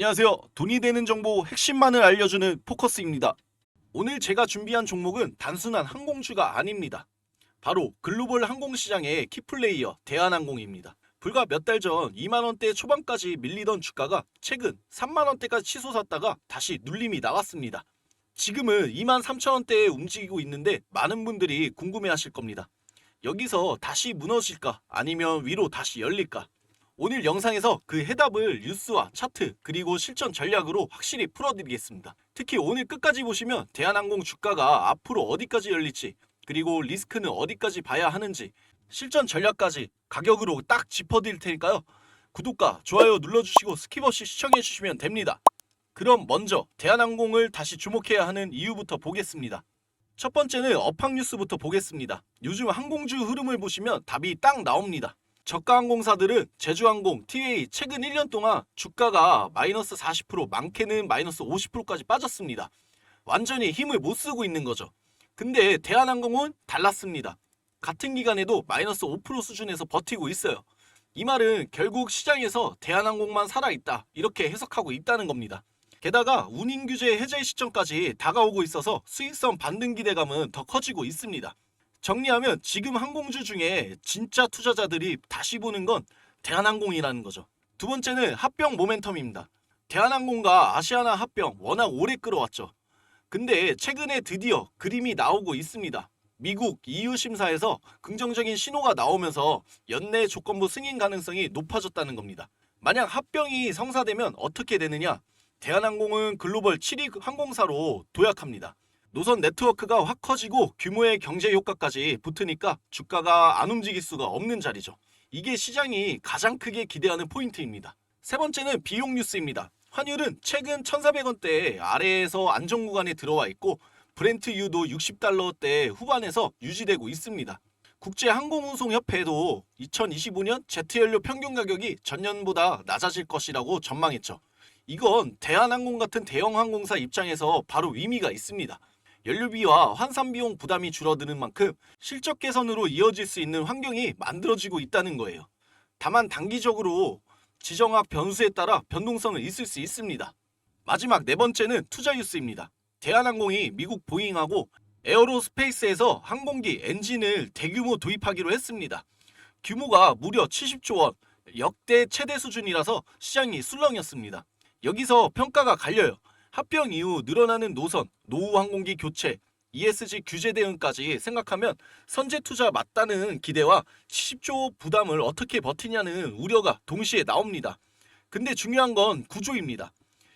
안녕하세요. 돈이 되는 정보 핵심만을 알려주는 포커스입니다. 오늘 제가 준비한 종목은 단순한 항공주가 아닙니다. 바로 글로벌 항공시장의 키플레이어 대한항공입니다. 불과 몇 달 전 2만원대 초반까지 밀리던 주가가 최근 3만원대까지 치솟았다가 다시 눌림이 나왔습니다. 지금은 2만 3천원대에 움직이고 있는데 많은 분들이 궁금해하실 겁니다. 여기서 다시 무너질까 아니면 위로 다시 열릴까? 오늘 영상에서 그 해답을 뉴스와 차트 그리고 실전 전략으로 확실히 풀어드리겠습니다. 특히 오늘 끝까지 보시면 대한항공 주가가 앞으로 어디까지 열릴지 그리고 리스크는 어디까지 봐야 하는지 실전 전략까지 가격으로 딱 짚어드릴 테니까요. 구독과 좋아요 눌러주시고 스킵 없이 시청해주시면 됩니다. 그럼 먼저 대한항공을 다시 주목해야 하는 이유부터 보겠습니다. 첫 번째는 업황 뉴스부터 보겠습니다. 요즘 항공주 흐름을 보시면 답이 딱 나옵니다. 저가 항공사들은 제주항공, TA 최근 1년 동안 주가가 마이너스 40% 많게는 마이너스 50%까지 빠졌습니다. 완전히 힘을 못 쓰고 있는 거죠. 근데 대한항공은 달랐습니다. 같은 기간에도 마이너스 5% 수준에서 버티고 있어요. 이 말은 결국 시장에서 대한항공만 살아있다 이렇게 해석하고 있다는 겁니다. 게다가 운임 규제 해제 시점까지 다가오고 있어서 수익성 반등 기대감은 더 커지고 있습니다. 정리하면 지금 항공주 중에 진짜 투자자들이 다시 보는 건 대한항공이라는 거죠. 두 번째는 합병 모멘텀입니다. 대한항공과 아시아나 합병 워낙 오래 끌어왔죠. 근데 최근에 드디어 그림이 나오고 있습니다. 미국 EU 심사에서 긍정적인 신호가 나오면서 연내 조건부 승인 가능성이 높아졌다는 겁니다. 만약 합병이 성사되면 어떻게 되느냐? 대한항공은 글로벌 7위 항공사로 도약합니다. 노선 네트워크가 확 커지고 규모의 경제 효과까지 붙으니까 주가가 안 움직일 수가 없는 자리죠. 이게 시장이 가장 크게 기대하는 포인트입니다. 세 번째는 비용 뉴스입니다. 환율은 최근 1,400원대 아래에서 안정 구간에 들어와 있고 브렌트 유도 60달러대 후반에서 유지되고 있습니다. 국제항공운송협회도 2025년 제트연료 평균 가격이 전년보다 낮아질 것이라고 전망했죠. 이건 대한항공 같은 대형 항공사 입장에서 바로 의미가 있습니다. 연료비와 환산 비용 부담이 줄어드는 만큼 실적 개선으로 이어질 수 있는 환경이 만들어지고 있다는 거예요. 다만 단기적으로 지정학 변수에 따라 변동성은 있을 수 있습니다. 마지막 네 번째는 투자 뉴스입니다. 대한항공이 미국 보잉하고 에어로스페이스에서 항공기 엔진을 대규모 도입하기로 했습니다. 규모가 무려 70조 원, 역대 최대 수준이라서 시장이 술렁였습니다. 여기서 평가가 갈려요. 합병 이후 늘어나는 노선, 노후 항공기 교체, ESG 규제 대응까지 생각하면 선제 투자 맞다는 기대와 70조 부담을 어떻게 버티냐는 우려가 동시에 나옵니다. 근데 중요한 건 구조입니다.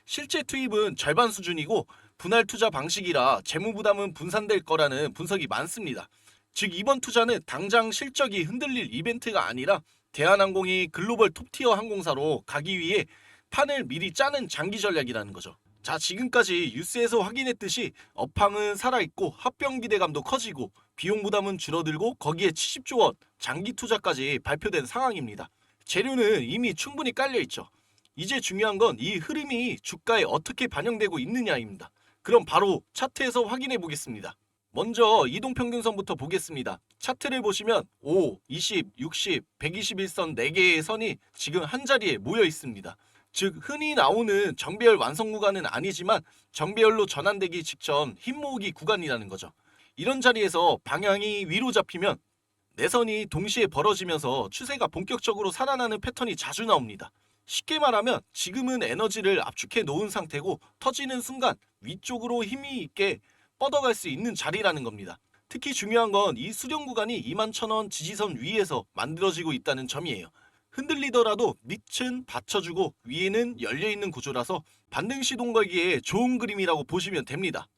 실제 투입은 절반 수준이고 분할 투자 방식이라 재무 부담은 분산될 거라는 분석이 많습니다. 즉 이번 투자는 당장 실적이 흔들릴 이벤트가 아니라 대한항공이 글로벌 톱티어 항공사로 가기 위해 판을 미리 짜는 장기 전략이라는 거죠. 자, 지금까지 뉴스에서 확인했듯이 업황은 살아있고 합병 기대감도 커지고 비용 부담은 줄어들고 거기에 70조 원 장기 투자까지 발표된 상황입니다. 재료는 이미 충분히 깔려 있죠. 이제 중요한 건 이 흐름이 주가에 어떻게 반영되고 있느냐입니다. 그럼 바로 차트에서 확인해 보겠습니다. 먼저 이동평균선부터 보겠습니다. 차트를 보시면 5, 20, 60, 121선 4개의 선이 지금 한 자리에 모여 있습니다. 즉 흔히 나오는 정배열 완성 구간은 아니지만 정배열로 전환되기 직전 힘 모으기 구간이라는 거죠. 이런 자리에서 방향이 위로 잡히면 내선이 동시에 벌어지면서 추세가 본격적으로 살아나는 패턴이 자주 나옵니다. 쉽게 말하면 지금은 에너지를 압축해 놓은 상태고 터지는 순간 위쪽으로 힘이 있게 뻗어갈 수 있는 자리라는 겁니다. 특히 중요한 건 이 수령 구간이 2만 천원 지지선 위에서 만들어지고 있다는 점이에요. 흔들리더라도 밑은 받쳐주고 위에는 열려있는 구조라서 반등 시동 걸기에 좋은 그림이라고 보시면 됩니다.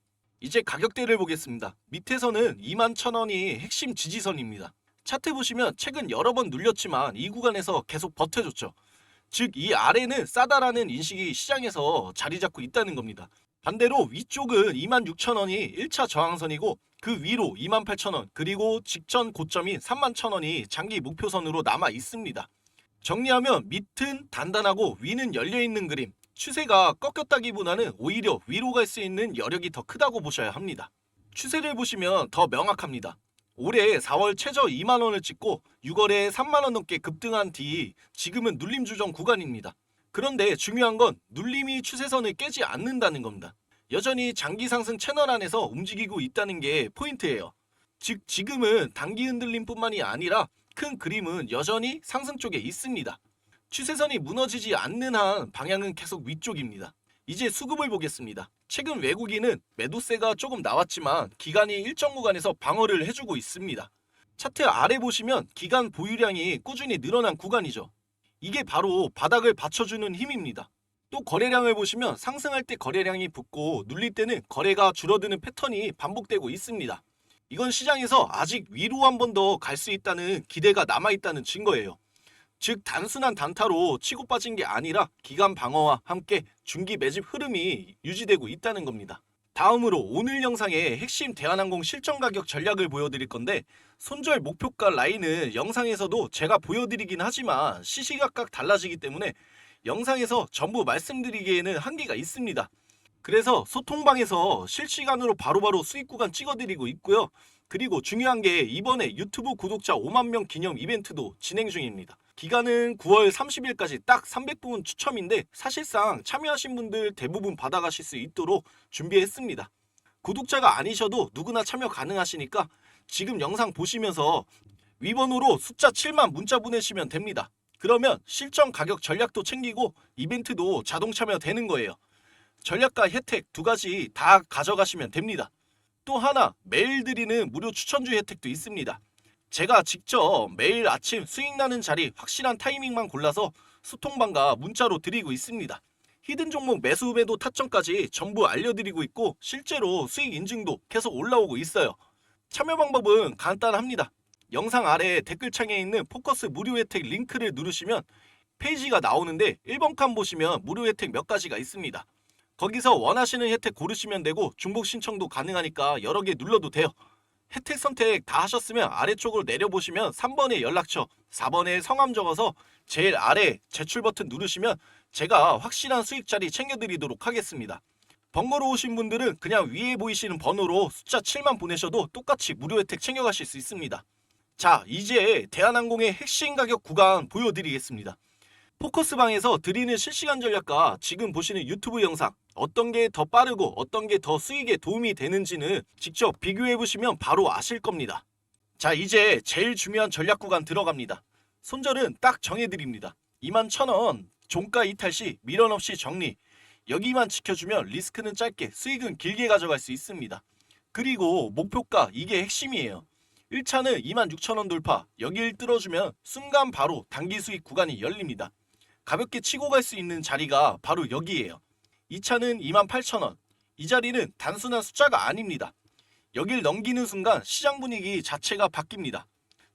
이제 가격대를 보겠습니다. 밑에서는 2만 천원이 핵심 지지선입니다. 차트 보시면 최근 여러 번 눌렸지만 이 구간에서 계속 버텨줬죠. 즉 이 아래는 싸다라는 인식이 시장에서 자리 잡고 있다는 겁니다. 반대로 위쪽은 26,000원이 1차 저항선이고 그 위로 28,000원 그리고 직전 고점인 31,000원이 장기 목표선으로 남아 있습니다. 정리하면 밑은 단단하고 위는 열려있는 그림 추세가 꺾였다기보다는 오히려 위로 갈 수 있는 여력이 더 크다고 보셔야 합니다. 추세를 보시면 더 명확합니다. 올해 4월 최저 2만원을 찍고 6월에 3만원 넘게 급등한 뒤 지금은 눌림 조정 구간입니다. 그런데 중요한 건 눌림이 추세선을 깨지 않는다는 겁니다. 여전히 장기 상승 채널 안에서 움직이고 있다는 게 포인트예요. 즉 지금은 단기 흔들림뿐만이 아니라 큰 그림은 여전히 상승 쪽에 있습니다. 추세선이 무너지지 않는 한 방향은 계속 위쪽입니다. 이제 수급을 보겠습니다. 최근 외국인은 매도세가 조금 나왔지만 기간이 일정 구간에서 방어를 해주고 있습니다. 차트 아래 보시면 기간 보유량이 꾸준히 늘어난 구간이죠. 이게 바로 바닥을 받쳐주는 힘입니다. 또 거래량을 보시면 상승할 때 거래량이 붙고 눌릴 때는 거래가 줄어드는 패턴이 반복되고 있습니다. 이건 시장에서 아직 위로 한 번 더 갈 수 있다는 기대가 남아 있다는 증거예요. 즉 단순한 단타로 치고 빠진 게 아니라 기간 방어와 함께 중기 매집 흐름이 유지되고 있다는 겁니다. 다음으로 오늘 영상의 핵심 대한항공 실전 가격 전략을 보여드릴 건데 손절 목표가 라인은 영상에서도 제가 보여드리긴 하지만 시시각각 달라지기 때문에 영상에서 전부 말씀드리기에는 한계가 있습니다. 그래서 소통방에서 실시간으로 바로바로 수익 구간 찍어드리고 있고요. 그리고 중요한 게 이번에 유튜브 구독자 5만 명 기념 이벤트도 진행 중입니다. 기간은 9월 30일까지 딱 300분 추첨인데 사실상 참여하신 분들 대부분 받아가실 수 있도록 준비했습니다. 구독자가 아니셔도 누구나 참여 가능하시니까 지금 영상 보시면서 위번호로 숫자 7만 문자 보내시면 됩니다. 그러면 실전 가격 전략도 챙기고 이벤트도 자동 참여되는 거예요. 전략과 혜택 두 가지 다 가져가시면 됩니다. 또 하나 매일 드리는 무료 추천주 혜택도 있습니다. 제가 직접 매일 아침 수익 나는 자리 확실한 타이밍만 골라서 소통방과 문자로 드리고 있습니다. 히든 종목 매수 매도 타점까지 전부 알려드리고 있고 실제로 수익 인증도 계속 올라오고 있어요. 참여 방법은 간단합니다. 영상 아래 댓글창에 있는 포커스 무료 혜택 링크를 누르시면 페이지가 나오는데 1번 칸 보시면 무료 혜택 몇 가지가 있습니다. 거기서 원하시는 혜택 고르시면 되고 중복 신청도 가능하니까 여러 개 눌러도 돼요. 혜택 선택 다 하셨으면 아래쪽으로 내려보시면 3번에 연락처, 4번에 성함 적어서 제일 아래 제출 버튼 누르시면 제가 확실한 수익 자리 챙겨드리도록 하겠습니다. 번거로우신 분들은 그냥 위에 보이시는 번호로 숫자 7만 보내셔도 똑같이 무료 혜택 챙겨가실 수 있습니다. 자, 이제 대한항공의 핵심 가격 구간 보여드리겠습니다. 포커스방에서 드리는 실시간 전략과 지금 보시는 유튜브 영상 어떤 게 더 빠르고 어떤 게 더 수익에 도움이 되는지는 직접 비교해 보시면 바로 아실 겁니다. 자, 이제 제일 중요한 전략 구간 들어갑니다. 손절은 딱 정해드립니다. 2만 1,000원 종가 이탈 시 미련 없이 정리. 여기만 지켜주면 리스크는 짧게 수익은 길게 가져갈 수 있습니다. 그리고 목표가 이게 핵심이에요. 1차는 26,000원 돌파. 여길 뚫어주면 순간 바로 단기 수익 구간이 열립니다. 가볍게 치고 갈 수 있는 자리가 바로 여기예요. 2차는 28,000원. 이 자리는 단순한 숫자가 아닙니다. 여길 넘기는 순간 시장 분위기 자체가 바뀝니다.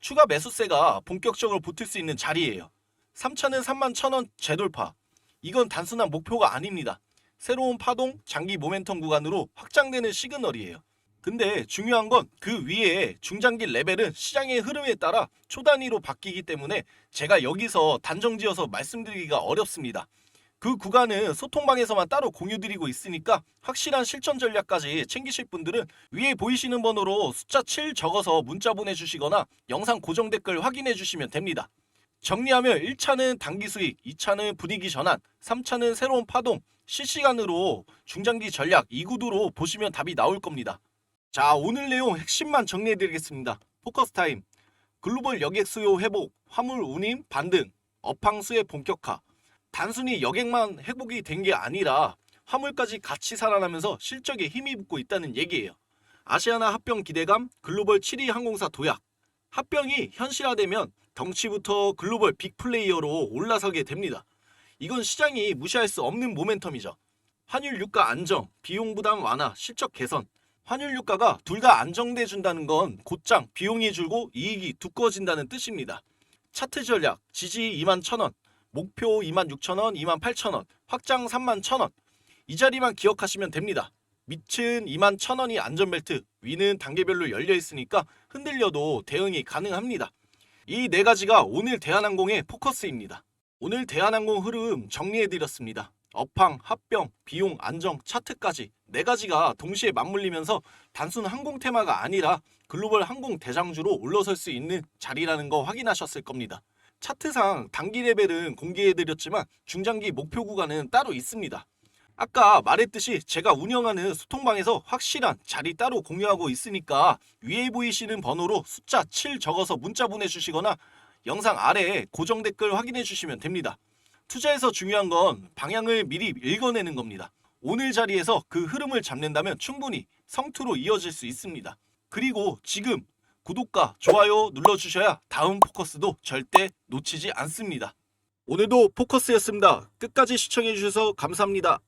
추가 매수세가 본격적으로 붙을 수 있는 자리예요. 3차는 31,000원 재돌파. 이건 단순한 목표가 아닙니다. 새로운 파동, 장기 모멘텀 구간으로 확장되는 시그널이에요. 근데 중요한 건 그 위에 중장기 레벨은 시장의 흐름에 따라 초단위로 바뀌기 때문에 제가 여기서 단정지어서 말씀드리기가 어렵습니다. 그 구간은 소통방에서만 따로 공유드리고 있으니까 확실한 실전 전략까지 챙기실 분들은 위에 보이시는 번호로 숫자 7 적어서 문자 보내주시거나 영상 고정 댓글 확인해 주시면 됩니다. 정리하면 1차는 단기 수익, 2차는 분위기 전환, 3차는 새로운 파동, 실시간으로 중장기 전략 이 구도로 보시면 답이 나올 겁니다. 자, 오늘 내용 핵심만 정리해 드리겠습니다. 포커스 타임. 글로벌 여객 수요 회복, 화물 운임 반등, 업황 수의 본격화. 단순히 여객만 회복이 된 게 아니라 화물까지 같이 살아나면서 실적에 힘이 붙고 있다는 얘기예요. 아시아나 합병 기대감, 글로벌 7위 항공사 도약. 합병이 현실화되면 덩치부터 글로벌 빅플레이어로 올라서게 됩니다. 이건 시장이 무시할 수 없는 모멘텀이죠. 환율 유가 안정, 비용 부담 완화, 실적 개선. 환율 유가가 둘 다 안정돼 준다는 건 곧장 비용이 줄고 이익이 두꺼워진다는 뜻입니다. 차트 전략 지지 2만 1,000원, 목표 2만 6천원, 2만 8천원, 확장 3만 1천원. 이 자리만 기억하시면 됩니다. 밑은 2만 1천원이 안전벨트, 위는 단계별로 열려 있으니까 흔들려도 대응이 가능합니다. 이 네 가지가 오늘 대한항공의 포커스입니다. 오늘 대한항공 흐름 정리해드렸습니다. 업황, 합병, 비용, 안정, 차트까지 네 가지가 동시에 맞물리면서 단순 항공 테마가 아니라 글로벌 항공 대장주로 올라설 수 있는 자리라는 거 확인하셨을 겁니다. 차트상 단기 레벨은 공개해드렸지만 중장기 목표 구간은 따로 있습니다. 아까 말했듯이 제가 운영하는 소통방에서 확실한 자리 따로 공유하고 있으니까 위에 보이시는 번호로 숫자 7 적어서 문자 보내주시거나 영상 아래에 고정 댓글 확인해 주시면 됩니다. 투자에서 중요한 건 방향을 미리 읽어내는 겁니다. 오늘 자리에서 그 흐름을 잡는다면 충분히 성투로 이어질 수 있습니다. 그리고 지금 구독과 좋아요 눌러주셔야 다음 포커스도 절대 놓치지 않습니다. 오늘도 포커스였습니다. 끝까지 시청해주셔서 감사합니다.